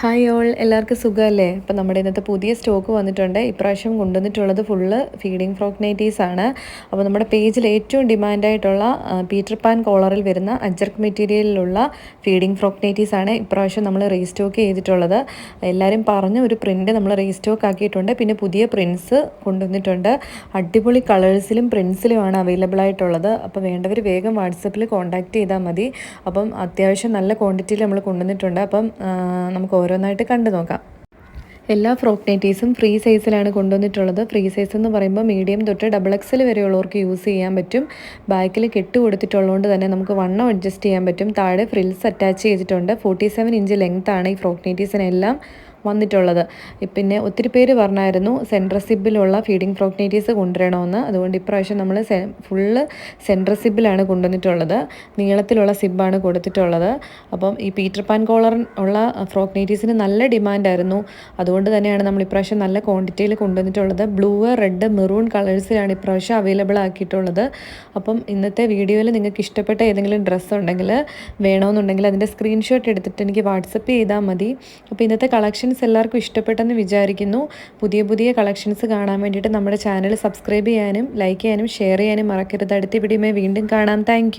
Hi all എല്ലാവർക്കും സുഖമല്ലേ? അപ്പോൾ നമ്മുടെ ഇന്നത്തെ പുതിയ സ്റ്റോക്ക് വന്നിട്ടുണ്ട്. ഇപ്രാവശ്യം കൊണ്ടുവന്നിട്ടുള്ളത് ഫുള്ള് ഫീഡിങ് ഫ്രോക്ക് നൈറ്റീസ് ആണ്. അപ്പോൾ നമ്മുടെ പേജിൽ ഏറ്റവും ഡിമാൻഡായിട്ടുള്ള പീറ്റർ പാൻ കോളറിൽ വരുന്ന അജർക്ക് മെറ്റീരിയലിലുള്ള ഫീഡിങ് ഫ്രോക്ക് നൈറ്റീസ് ആണ് ഇപ്രാവശ്യം നമ്മൾ റീസ്റ്റോക്ക് ചെയ്തിട്ടുള്ളത്. എല്ലാവരും പറഞ്ഞ ഒരു പ്രിന്റ് നമ്മൾ റീസ്റ്റോക്ക് ആക്കിയിട്ടുണ്ട്. പിന്നെ പുതിയ പ്രിൻസ് കൊണ്ടുവന്നിട്ടുണ്ട്. അടിപൊളി കളേഴ്സിലും പ്രിൻസിലുമാണ് അവൈലബിൾ ആയിട്ടുള്ളത്. അപ്പോൾ വേണ്ടവർ വേഗം വാട്സപ്പിൽ കോൺടാക്റ്റ് ചെയ്താൽ മതി. അപ്പം അത്യാവശ്യം നല്ല ക്വാണ്ടിറ്റിയിൽ നമ്മൾ കൊണ്ടുവന്നിട്ടുണ്ട്. അപ്പം നമുക്ക് ഓരോന്നായിട്ട് കണ്ടു നോക്കാം. എല്ലാ ഫ്രോക്ക് നൈറ്റീസും ഫ്രീ സൈസിലാണ് കൊണ്ടുവന്നിട്ടുള്ളത്. ഫ്രീ സൈസ് എന്ന് പറയുമ്പോൾ മീഡിയം തൊട്ട് ഡബിൾ എക്സൽ വരെയുള്ളവർക്ക് യൂസ് ചെയ്യാൻ പറ്റും. ബാക്കിൽ കെട്ട് കൊടുത്തിട്ടുള്ളതുകൊണ്ട് തന്നെ നമുക്ക് വണ്ണം അഡ്ജസ്റ്റ് ചെയ്യാൻ പറ്റും. താഴെ ഫ്രിൽസ് അറ്റാച്ച് ചെയ്തിട്ടുണ്ട്. ഫോർട്ടി സെവൻ ഇഞ്ച് ലെങ്ത്താണ് ഈ ഫ്രോക്ക് നൈറ്റീസിനെല്ലാം വന്നിട്ടുള്ളത്. പിന്നെ ഒത്തിരി പേര് പറഞ്ഞായിരുന്നു സെൻട്രസിബിലുള്ള ഫീഡിംഗ് ഫ്രോക്ക് കൊണ്ടുവരണമെന്ന്. അതുകൊണ്ട് ഇപ്രാവശ്യം നമ്മൾ സെ ഫുള്ള് സെൻട്രസിബിലാണ് കൊണ്ടുവന്നിട്ടുള്ളത്. നീളത്തിലുള്ള സിബാണ് കൊടുത്തിട്ടുള്ളത്. അപ്പം ഈ പീറ്റർ പാൻ കോളർ ഉള്ള ഫ്രോഗ്നേറ്റീസിന് നൈറ്റീസിന് നല്ല ഡിമാൻഡായിരുന്നു. അതുകൊണ്ട് തന്നെയാണ് നമ്മൾ ഇപ്രാവശ്യം നല്ല ക്വാണ്ടിറ്റിയിൽ കൊണ്ടുവന്നിട്ടുള്ളത്. ബ്ലൂ റെഡ് മെറൂൺ കളേഴ്സിലാണ് ഇപ്രാവശ്യം അവൈലബിൾ ആക്കിയിട്ടുള്ളത്. അപ്പം ഇന്നത്തെ വീഡിയോയിൽ നിങ്ങൾക്ക് ഇഷ്ടപ്പെട്ട ഏതെങ്കിലും ഡ്രസ്സ് ഉണ്ടെങ്കിൽ വേണമെന്നുണ്ടെങ്കിൽ അതിന്റെ സ്ക്രീൻഷോട്ട് എടുത്തിട്ട് എനിക്ക് വാട്സപ്പ് ചെയ്താൽ മതി. അപ്പോൾ ഇന്നത്തെ കളക്ഷൻസ് എല്ലാവർക്കും ഇഷ്ടപ്പെട്ടെന്ന് വിചാരിക്കുന്നു. പുതിയ പുതിയ കളക്ഷൻസ് കാണാൻ വേണ്ടിയിട്ട് നമ്മുടെ ചാനൽ സബ്സ്ക്രൈബ് ചെയ്യാനും ലൈക്ക് ചെയ്യാനും ഷെയർ ചെയ്യാനും മറക്കരുത്. അടുത്ത വീഡിയോ വീണ്ടും കാണാം. താങ്ക്